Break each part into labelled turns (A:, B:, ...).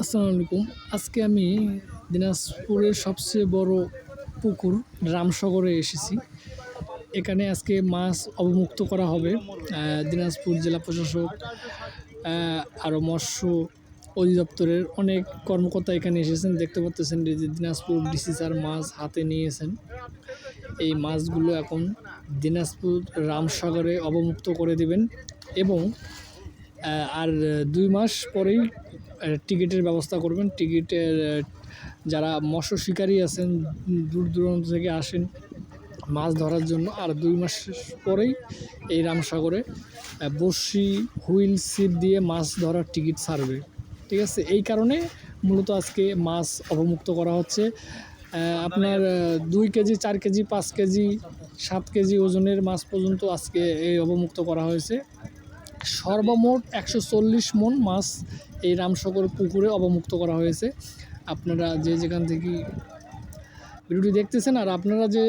A: আসসালামু আলাইকুম আজকে আমি দিনাজপুরের সবচেয়ে বড় পুকুর রামসাগরে এসেছি। এখানে আজকে মাছ অবমুক্ত করা হবে। দিনাজপুর জেলা প্রশাসক আরও মৎস্য অধিদপ্তরের অনেক কর্মকর্তা এখানে এসেছেন। দেখতে পাচ্ছেন যে দিনাজপুর ডিসি স্যার মাছ হাতে নিয়েছেন। এই মাছগুলো এখন দিনাজপুর রামসাগরে অবমুক্ত করে দিবেন এবং আর দুই মাস পরেই টিকিটের ব্যবস্থা করবেন। টিকিটের যারা মৎস্য শিকারী আছেন, দূর দূরান্ত থেকে আসেন মাছ ধরার জন্য, আর দুই মাস পরেই এই রামসাগরে বড়শি, হুইল সিপ দিয়ে মাছ ধরার টিকিট ছাড়বে। ঠিক আছে? এই কারণে মূলত আজকে মাছ অবমুক্ত করা হচ্ছে। আপনার দুই কেজি, চার কেজি, পাঁচ কেজি, সাত কেজি ওজনের মাছ পর্যন্ত আজকে এই অবমুক্ত করা হয়েছে। সর্বমোট একশো চল্লিশ মন মাছ এই রামসাগর পুকুরে অবমুক্ত করা হয়েছে। আপনারা যে যেখান থেকে ভিডিওটি দেখতেছেন আর আপনারা যে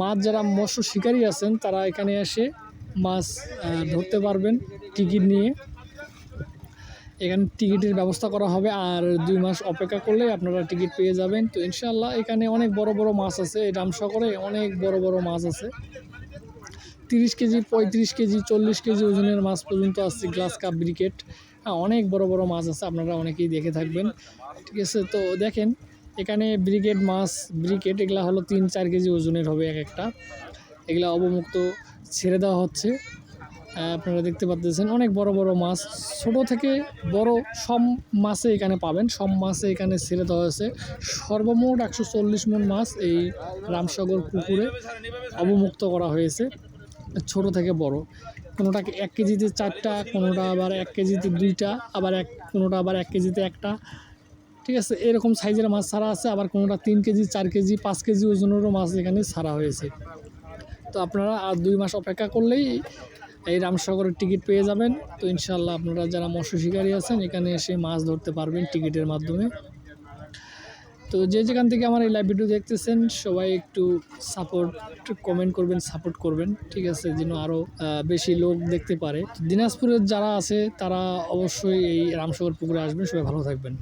A: মাছ যারা মৎস্য শিকারী আছেন, তারা এখানে এসে মাছ ধরতে পারবেন টিকিট নিয়ে। এখানে টিকিটের ব্যবস্থা করা হবে আর দুই মাস অপেক্ষা করলে আপনারা টিকিট পেয়ে যাবেন। তো ইনশাল্লাহ এখানে অনেক বড় বড় মাছ আছে। এই রামসাগরে অনেক বড় বড় মাছ আছে। তিরিশ কেজি পঁয়ত্রিশ কেজি চল্লিশ কেজি ওজনের মাছ পর্যন্ত আসছে গ্লাস কাপ ব্রিকেট। হ্যাঁ অনেক বড় বড় মাছ আছে আপনারা অনেকেই দেখে থাকবেন। ঠিক আছে তো দেখেন এখানে ব্রিগেড মাছ ব্রিকেট এগুলা হলো তিন চার কেজি ওজনের হবে এক একটা। এগুলা অবমুক্ত ছেড়ে দেওয়া হচ্ছে। আপনারা দেখতে পাচ্ছেন অনেক বড় বড় মাছ। ছোট থেকে বড় সব মাছে এখানে পাবেন সব মাছে এখানে ছেড়ে দেওয়া হয়েছে। সর্বমোট একশো চল্লিশ মন মাছ এই রামসাগর পুকুরে অবমুক্ত করা হয়েছে। ছোট থেকে বড়। কোনোটা এক কেজিতে চারটা, কোনোটা আবার এক কেজিতে দুইটা, আবার এক, কোনোটা আবার এক কেজিতে একটা। ঠিক আছে? এরকম সাইজের মাছ ছাড়া আছে, আবার কোনোটা তিন কেজি, চার কেজি, পাঁচ কেজি ওজনেরও মাছ এখানে ছাড়া হয়েছে। তো আপনারা আর দুই মাস অপেক্ষা করলেই এই রামসাগরের টিকিট পেয়ে যাবেন। তো ইনশাল্লাহ আপনারা যারা মৎস্য শিকারী আছেন, এখানে এসে মাছ ধরতে পারবেন টিকিটের মাধ্যমে। তো যে যেখান থেকে আমার এই লাইভ ভিডিও দেখতেছেন, সবাই একটু সাপোর্ট কমেন্ট করবেন সাপোর্ট করবেন, ঠিক আছে? যেন আরও বেশি লোক দেখতে পারে। দিনাজপুরের যারা আছে, তারা অবশ্যই এই রামসাগর পুকুরে আসবেন, সবাই ভালো থাকবেন।